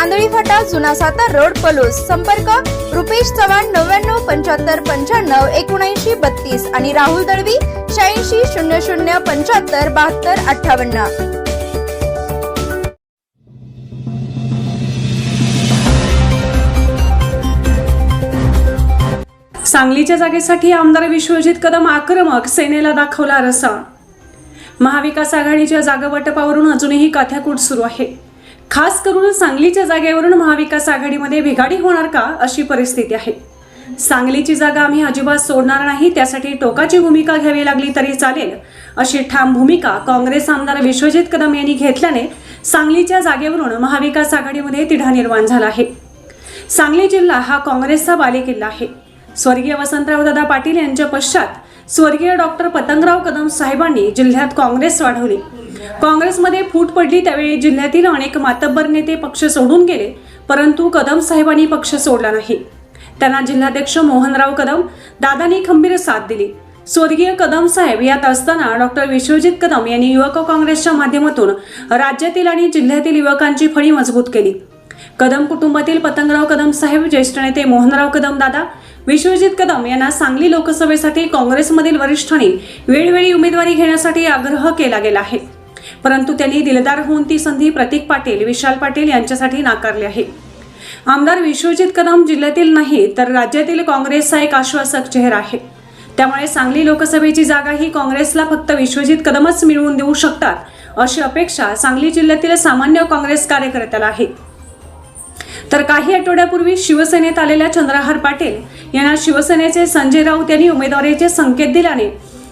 Andhali फाटा जुना Satara road Palus. संपर्क रुपेश चव्हाण नव्याण्णव पंच्याहत्तर पंच्याण्णव एकोणऐंशी बत्तीस आणि राहुल दळवी शहाऐंशी शून्य शून्य पंच्याहत्तर बहात्तर अठ्ठावन्न. सांगलीच्या जागेसाठी आमदार विश्वजित कदम आक्रमक सेनेला दाखवला रसा. महाविकास आघाडीच्या जागा वाटपावरून अजूनही काथ्याकूट सुरू आहे. खास करून सांगलीच्या जागेवरून महाविकास आघाडीमध्ये बिघाडी होणार का अशी परिस्थिती आहे. सांगलीची जागा आम्ही अजिबात सोडणार नाही त्यासाठी टोकाची भूमिका घ्यावी लागली तरी चालेल अशी ठाम भूमिका काँग्रेस आमदार विश्वजित कदम यांनी घेतल्याने सांगलीच्या जागेवरून महाविकास आघाडीमध्ये तिढा निर्माण झाला आहे. सांगली जिल्हा हा काँग्रेसचा बालेकिल्ला आहे. स्वर्गीय वसंतराव दादा पाटील यांच्या पश्चात स्वर्गीय डॉक्टर पतंगराव कदम साहेबांनी जिल्ह्यात काँग्रेस वाढवली. काँग्रेसमध्ये फूट पडली त्यावेळी जिल्ह्यातील अनेक मातब्बर नेते पक्ष सोडून गेले परंतु कदम साहेबांनी पक्ष सोडला नाही. त्यांना जिल्हाध्यक्ष मोहनराव कदम दादांनी खंबीर साथ दिली. स्वर्गीय कदम साहेब यात असताना डॉक्टर विश्वजित कदम यांनी युवक काँग्रेसच्या माध्यमातून राज्यातील आणि जिल्ह्यातील युवकांची फळी मजबूत केली. कदम कुटुंबातील पतंगराव कदम साहेब ज्येष्ठ नेते मोहनराव कदम दादा विश्वजित कदम यांना सांगली लोकसभेसाठी काँग्रेसमधील वरिष्ठांनी वेळोवेळी उमेदवारी घेण्यासाठी आग्रह केला गेला आहे. परंतु त्यांनी दिलदार होऊन ती संधी प्रतीक पाटील विशाल पाटील यांच्यासाठी नाकारली आहे. आमदार विश्वजित कदम जिल्ह्यातील नाही तर राज्यातील काँग्रेसचा एक आश्वासक चेहरा आहे. त्यामुळे सांगली लोकसभेची जागा ही काँग्रेसला फक्त विश्वजित कदमच मिळवून देऊ शकतात अशी अपेक्षा सांगली जिल्ह्यातील सामान्य काँग्रेस कार्यकर्त्याला आहे. तर काही आठवड्यापूर्वी शिवसेनेत आलेल्या चंद्रहार पाटील यांना शिवसेनेचे संजय राऊत यांनी उमेदवारीचे संकेत दिल्याने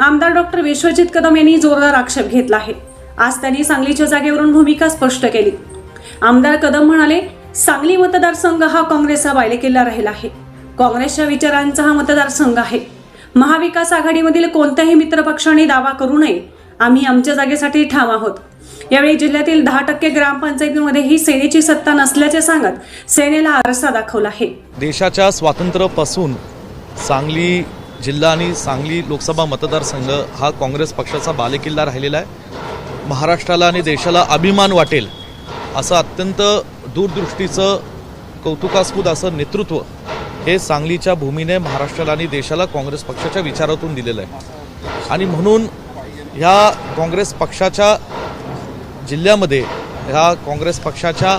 आमदार डॉक्टर विश्वजित कदम यांनी जोरदार आक्षेप घेतला आहे. आज त्यांनी सांगलीच्या जागेवरून भूमिका स्पष्ट केली. आमदार कदम म्हणाले सांगली मतदारसंघ हा काँग्रेसचा बालेकिल्ला राहिला आहे. काँग्रेसच्या विचारांचा हा मतदारसंघ आहे. महाविकास आघाडीमधील कोणत्याही मित्रपक्षाने दावा करू नये आम्ही आमच्या जागेसाठी ठाम आहोत. यावेळी जिल्ह्यातील दहा टक्के ग्रामपंचायतींमध्येही सेनेची सत्ता नसल्याचे सांगत सेनेला आरसा दाखवला आहे. देशाच्या स्वातंत्र्यापासून सांगली जिल्हा आणि सांगली लोकसभा मतदारसंघ हा काँग्रेस पक्षाचा बालेकिल्ला राहिलेला आहे. महाराष्ट्राला आणि देशाला अभिमान वाटेल असं अत्यंत दूरदृष्टीचं कौतुकास्पद असं नेतृत्व हे सांगलीच्या भूमीने महाराष्ट्राला आणि देशाला काँग्रेस पक्षाच्या विचारातून दिलेलं आहे. आणि म्हणून ह्या काँग्रेस पक्षाच्या जिल्ह्यामध्ये ह्या काँग्रेस पक्षाच्या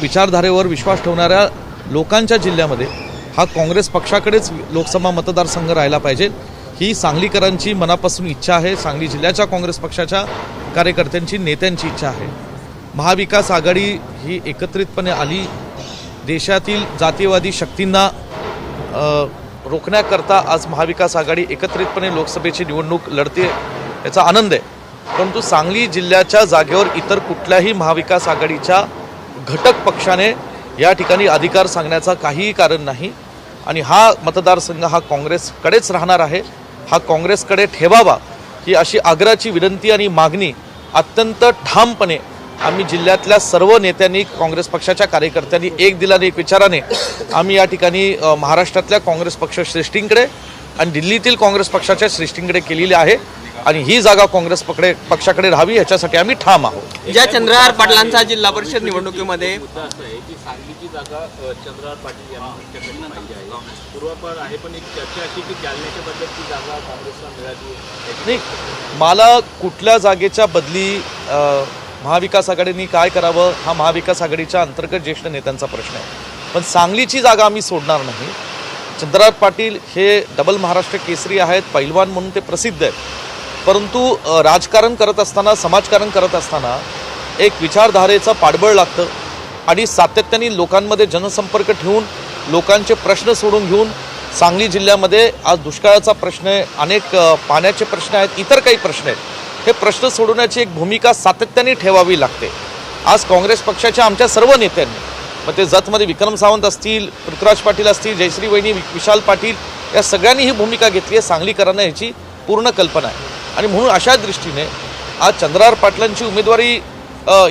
विचारधारेवर विश्वास ठेवणाऱ्या लोकांच्या जिल्ह्यामध्ये हा काँग्रेस पक्षाकडेच लोकसभा मतदारसंघ राहिला पाहिजे. ही सांगलीकरांची मनापासून इच्छा आहे. सांगली जिल्ह्याच्या काँग्रेस पक्षाच्या कार्यकर्त्यांची नेत्यांची इच्छा आहे. महाविकास आघाडी ही एकत्रितपणे आली. देशातील जातीयवादी शक्तींना रोखण्याकरता आज महाविकास आघाडी एकत्रितपणे लोकसभेची निवडणूक लढते याचा आनंद आहे. परंतु सांगली जिल्ह्याच्या जागेवर इतर कुठल्याही महाविकास आघाडीच्या घटक पक्षाने या ठिकाणी अधिकार सांगण्याचा काहीही कारण नाही. आणि हा मतदारसंघ हा काँग्रेसकडेच राहणार आहे. हा काँग्रेसकडे ठेवावा ही अशी आग्रहाची विनंती आणि मागणी अत्यंत ठामपणे आम्ही जिल्ह्यातल्या सर्व नेत्यांनी काँग्रेस पक्षाच्या कार्यकर्त्यांनी एक दिलाने एक विचाराने आम्ही या ठिकाणी महाराष्ट्रातल्या काँग्रेस पक्ष श्रेष्ठींकडे आणि दिल्लीतील काँग्रेस पक्षाच्या श्रेष्ठींकडे केलेली आहे. आणि ही जागा काँग्रेस पकडे पक्षाकडे राहावी याच्यासाठी आम्ही ठाम आहोत. ज्या चंद्रहार पाटलांचा जिल्हा परिषद निवडणुकीमध्ये मुद्दा असा आहे की सांगलीची जागा अ, चंद्रहार पाटील यांना त्यांच्याकडे पाहिजे आहे. पूर्वापार आहे पण एक चर्चा अशी की जालन्याच्या बद्दल ती जागा काँग्रेसला मिळाली याची नाही मला कुठल्या जागेच्या बदली महाविकास आघाडीने काय करावं हा महाविकास आघाडीच्या अंतर्गत ज्येष्ठ नेत्यांचा प्रश्न आहे. पण सांगलीची जागा आम्ही सोडणार नाही. चंद्रहार पाटील हे डबल महाराष्ट्र केसरी आहेत पैलवान म्हणून ते प्रसिद्ध आहेत. परंतु राजकारण करत असताना समाजकारण करत असताना एक विचारधारेचं पाठबळ लागतं आणि सातत्याने लोकांमध्ये जनसंपर्क ठेवून लोकांचे प्रश्न सोडून घेऊन सांगली जिल्ह्यामध्ये आज दुष्काळाचा प्रश्न आहे अनेक पाण्याचे प्रश्न आहेत इतर काही प्रश्न आहेत. हे प्रश्न सोडवण्याची एक भूमिका सातत्याने ठेवावी लागते. आज काँग्रेस पक्षाच्या आमच्या सर्व नेत्यांनी मग ते जतमध्ये विक्रम सावंत असतील पृथ्वीराज पाटील असतील जयश्री वहिनी विशाल पाटील या सगळ्यांनी ही भूमिका घेतली आहे सांगलीकरांना याची पूर्ण कल्पना आहे. आणि म्हणून अशा दृष्टीने आज चंद्रार पाटलांची उमेदवारी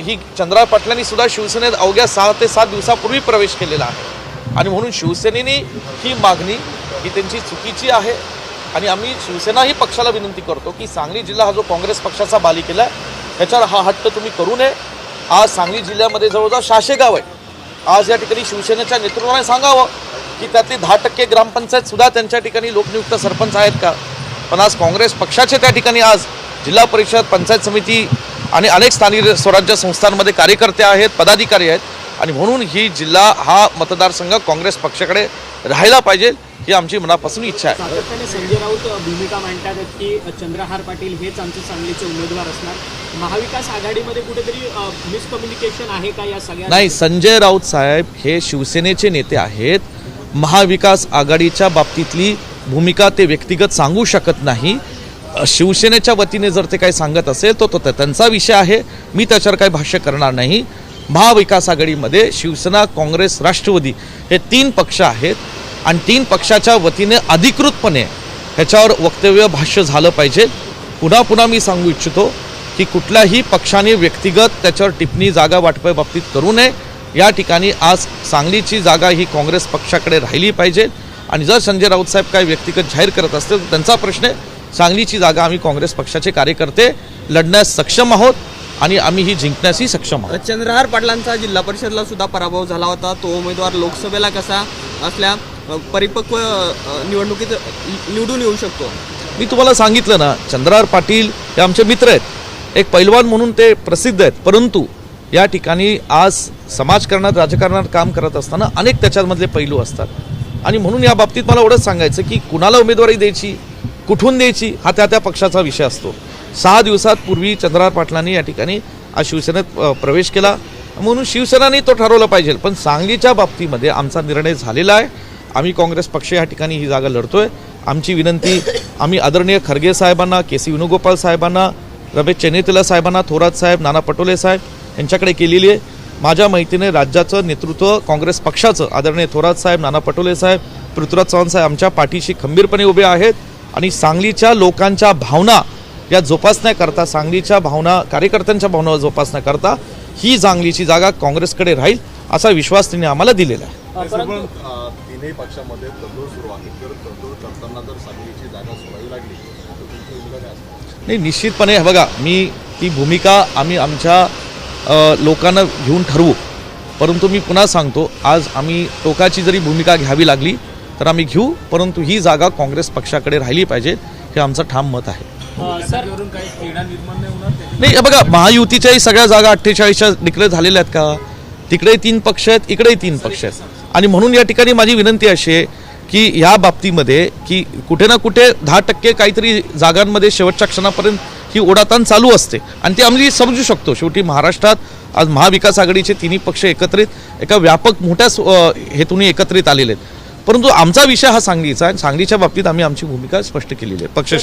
ही चंद्रार पाटलांनी सुद्धा शिवसेनेत अवघ्या सहा ते सात दिवसापूर्वी प्रवेश केलेला आहे. आणि म्हणून शिवसेनेने ही मागणी ही त्यांची चुकीची आहे. आणि आम्ही शिवसेनाही पक्षाला विनंती करतो की सांगली जिल्हा हा जो काँग्रेस पक्षाचा बालिकेला आहे त्याच्यावर हा हट्ट तुम्ही करू नये. आज सांगली जिल्ह्यामध्ये जवळजवळ सहाशे गाव आहे आज या ठिकाणी शिवसेनेच्या नेतृत्वाने सांगावं की त्यातली दहा टक्के ग्रामपंचायत सुद्धा त्यांच्या ठिकाणी लोकनियुक्त सरपंच आहेत का? पण आज काँग्रेस पक्षाचे त्या ठिकाणी आज जिल्हा परिषद पंचायत समिती आणि अनेक स्थानिक स्वराज्य संस्थांमध्ये कार्यकर्ते आहेत पदाधिकारी आहेत. आणि म्हणून ही जिल्हा हा मतदारसंघ काँग्रेस पक्षाकडे राहायला पाहिजे ही आमची मनापासून इच्छा आहे. सातत्याने संजय राऊत भूमिका मांडतात की चंद्रहार पाटील हेच आमचे सांगलीचे उमेदवार असणार. महाविकास आघाडीमध्ये कुठेतरी मिसकम्युनिकेशन आहे का या सगळ्या नाही संजय राऊत साहेब हे शिवसेनेचे नेते आहेत. महाविकास आघाडीच्या बाबतीतली भूमिका ते व्यक्तिगत सांगू शकत नाही. शिवसेनेच्या वतीने जर ते काही सांगत असेल तर तो त्या- त्यांचा विषय आहे. मी त्याच्यावर काही भाष्य करणार नाही. महाविकास आघाडीमध्ये शिवसेना काँग्रेस राष्ट्रवादी हे तीन पक्ष आहेत. आणि तीन पक्षाच्या वतीने अधिकृतपणे ह्याच्यावर वक्तव्य भाष्य झालं पाहिजे. पुन्हा पुन्हा मी सांगू इच्छितो की कुठल्याही पक्षाने व्यक्तिगत त्याच्यावर टिप्पणी जागा वाटपाबाबतीत करू नये. या ठिकाणी आज सांगलीची जागा ही काँग्रेस पक्षाकडे राहिली पाहिजे. आणि जर संजय राऊत साहेब काही व्यक्तिगत जाहीर करत असतील तर त्यांचा प्रश्न आहे सांगलीची जागा आम्ही काँग्रेस पक्षाचे कार्यकर्ते लढण्यास सक्षम आहोत आणि आम्ही ही जिंकण्यासही सक्षम आहोत. चंद्रहार पाटलांचा जिल्हा परिषदला सुद्धा पराभव झाला होता. तो उमेदवार लोकसभेला कसा असल्या परिपक्व निवडणुकीत निवडून येऊ शकतो? मी तुम्हाला सांगितलं ना चंद्रहार पाटील हे आमचे मित्र आहेत. एक पैलवान म्हणून ते प्रसिद्ध आहेत. परंतु या ठिकाणी आज समाजकारणात राजकारणात काम करत असताना अनेक त्याच्यामधले पैलू असतात. आणि म्हणून या बाबतीत मला एवढंच सांगायचं की कुणाला उमेदवारी द्यायची कुठून द्यायची हा त्या त्या पक्षाचा विषय असतो. सहा दिवसात पूर्वी चंद्रहार पाटलांनी या ठिकाणी आज शिवसेनेत प्रवेश केला. म्हणून शिवसेनाने तो ठरवलं पाहिजे पण सांगलीच्या बाबतीमध्ये आमचा निर्णय झालेला आहे. आम्ही काँग्रेस पक्ष या ठिकाणी ही जागा लढतोय. आमची विनंती आम्ही आदरणीय खरगे साहेबांना के सी वेणुगोपाल साहेबांना रमेश चेन्नेतिला साहेबांना थोरात साहेब नाना पटोले साहेब यांच्याकडे केलेली आहे. माझ्या माहितीने राज्याचं नेतृत्व काँग्रेस पक्षाचं आदरणीय थोरात साहेब नाना पटोले साहेब पृथ्वीराज चव्हाण साहेब आमच्या पाठीशी खंबीरपणे उभे आहेत आणि सांगलीच्या लोकांच्या भावना या जोपासण्याकरता सांगलीच्या भावना कार्यकर्त्यांच्या भावना जोपासण्याकरता ही सांगलीची जागा काँग्रेसकडे राहील असा विश्वास त्यांनी आम्हाला दिलेला आहे. तीनही पक्षामध्ये तडजोड सुरू आहे तर तडजोड करताना जर सांगलीची जागा सोडावी लागली तर तुमची भूमिका काय असणार? नाही निश्चितपणे बघा मी ती भूमिका आम्ही आमच्या लोकांना घेऊन ठरवू. परंतु मी पुन्हा सांगतो आज आम्ही टोकाची जरी भूमिका घ्यावी लागली तर आम्ही घेऊ परंतु ही जागा काँग्रेस पक्षाकडे राहिली पाहिजे हे आमचं ठाम मत आहे. नाही होणार? त्याच्या- नाही बघा महायुतीच्याही सगळ्या जागा अठ्ठेचाळीसच्या डिक्लेअर झालेल्या आहेत का? तिकडेही तीन पक्ष आहेत इकडेही तीन पक्ष आहेत. आणि म्हणून या ठिकाणी माझी विनंती अशी आहे की ह्या बाबतीमध्ये की कुठे ना कुठे दहा टक्के काहीतरी जागांमध्ये शेवटच्या क्षणापर्यंत ही ओढाताण चालू असते. आणि ते आम्ही समजू शकतो. शेवटी महाराष्ट्रात आज महाविकास आघाडीचे तिन्ही पक्ष एकत्रित एका व्यापक मोठ्या हेतूने एकत्रित आलेले आहेत. परंतु आमचा विषय हा सांगलीचा आणि सांगलीच्या बाबतीत आम्ही आमची भूमिका स्पष्ट केलेली आहे. पक्ष